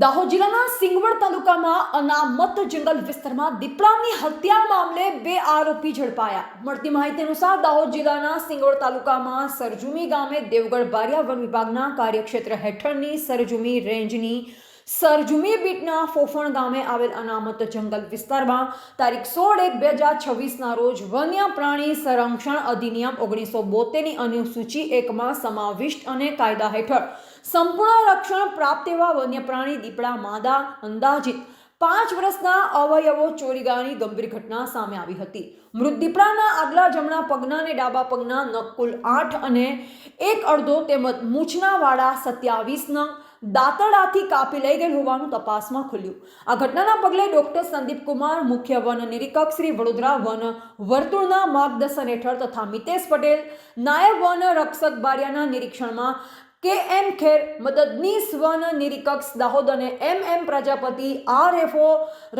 દાહોદ જિલ્લાના સિંગવડ તાલુકામાં અનામત જંગલ વિસ્તારમાં દીપડાની હત્યા મામલે બે આરોપી ઝડપાયા. મળતી માહિતી અનુસાર દાહોદ જિલ્લાના સિંગવડ તાલુકામાં સરજુમી ગામે દેવગઢ બારિયા વન વિભાગના કાર્યક્ષેત્ર હેઠળની સરજુમી રેન્જની સરજુમી બીટના ફોફણ ગામે આવેલ અનામત જંગલ વિસ્તારમાં તારીખ સોળ એક બે હજાર છવ્વીસના રોજ વન્ય પ્રાણી સંરક્ષણ અધિનિયમ ઓગણીસો બોતેરની અનુસૂચિ એકમાં સમાવિષ્ટ અને કાયદા હેઠળ સંપૂર્ણ રક્ષણ પ્રાપ્ત એવા વન્ય પ્રાણી દીપડા, માદા, અંદાજિત પાંચ વર્ષના અવયવો ચોરી ગયાની ગંભીર ઘટના સામે આવી હતી. મૃત દીપડાના આગલા જમણા પગના અને ડાબા પગના નકુલ આઠ અને એક અડધો તેમજ મૂછના વાળા સત્યાવીસ નંગ દાંતરડાથી કાપી લઈ ગયેલ હોવાનું તપાસમાં ખુલ્યું. આ ઘટનાના પગલે ડોક્ટર સંદીપ કુમાર, મુખ્ય વન નિરીક્ષક શ્રી વડોદરા વન વર્તુળના માર્ગદર્શન હેઠળ તથા મિતેશ પટેલ, નાયબ વન રક્ષક બારિયાના નિરીક્ષણમાં કે એમ ખેર, મદદનીશ વન નિરીક્ષક દાહોદ અને M M Prajapati R FO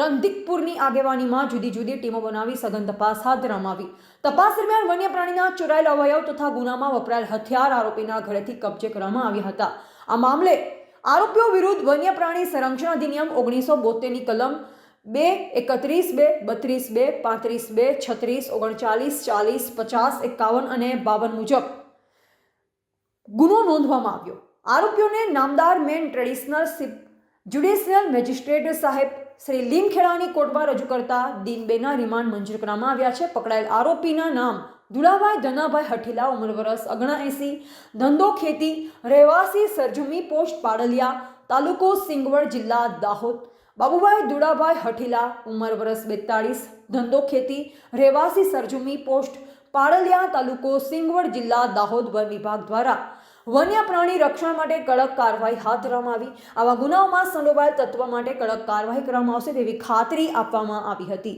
રંધિકપુરની આગેવાનીમાં જુદી જુદી ટીમો બનાવી સઘન તપાસ હાથ ધરવામાં આવી. તપાસ દરમિયાન વન્ય પ્રાણીના ચોરાયેલ અવયવ તથા ગુનામાં વપરાયેલ હથિયાર આરોપીના ઘરેથી કબજે કરવામાં આવ્યા હતા. આ મામલે આરોપીઓ વિરુદ્ધ વન્ય પ્રાણી સંરક્ષણ અધિનિયમ ઓગણીસો બોતેરની કલમ બે, એકત્રીસ બે, બત્રીસ બે, પાંત્રીસ બે, છત્રીસ, ઓગણચાલીસ, ચાલીસ, પચાસ, એકાવન અને બાવન મુજબ ગુનો નોંધવામાં આવ્યો. આરોપીઓને નામદાર મેન ટ્રેડિશનલ જ્યુડિશિયલ મેજિસ્ટ્રેટ સાહેબ શ્રી લીમખેડાની કોર્ટમાં રજૂ કરતા દિનબેના રિમાન્ડ મંજૂર કરવામાં આવ્યા છે. પકડાયેલ આરોપીના નામ દુલાભાઈ ધનાભાઈ હઠીલા, ઉંમર વર્ષ અગણાએંસી. ધંધો ખેતી, રહેવાસી સરજુમી પોસ્ટ પાડલિયા, તાલુકો સિંગવડ જિલ્લા દાહોદ. બાબુભાઈ ધુળાભાઈ હઠીલા, ઉંમર વરસ બેતાળીસ. ધંધો ખેતી, રહેવાસી સરજુમી પોસ્ટ પાડલિયા તાલુકો સિંગવડ જિલ્લા દાહોદ વન વિભાગ દ્વારા વન્ય પ્રાણી રક્ષણ માટે કડક કાર્યવાહી હાથ ધરવામાં આવી. આવા ગુનાઓમાં સંડોવાયેલ તત્વ માટે કડક કાર્યવાહી કરવામાં આવશે તેવી ખાતરી આપવામાં આવી હતી.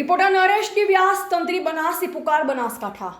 રિપોર્ટર નરેશ વ્યાસ તંત્રી બનાસી, પુકાર બનાસકાંઠા.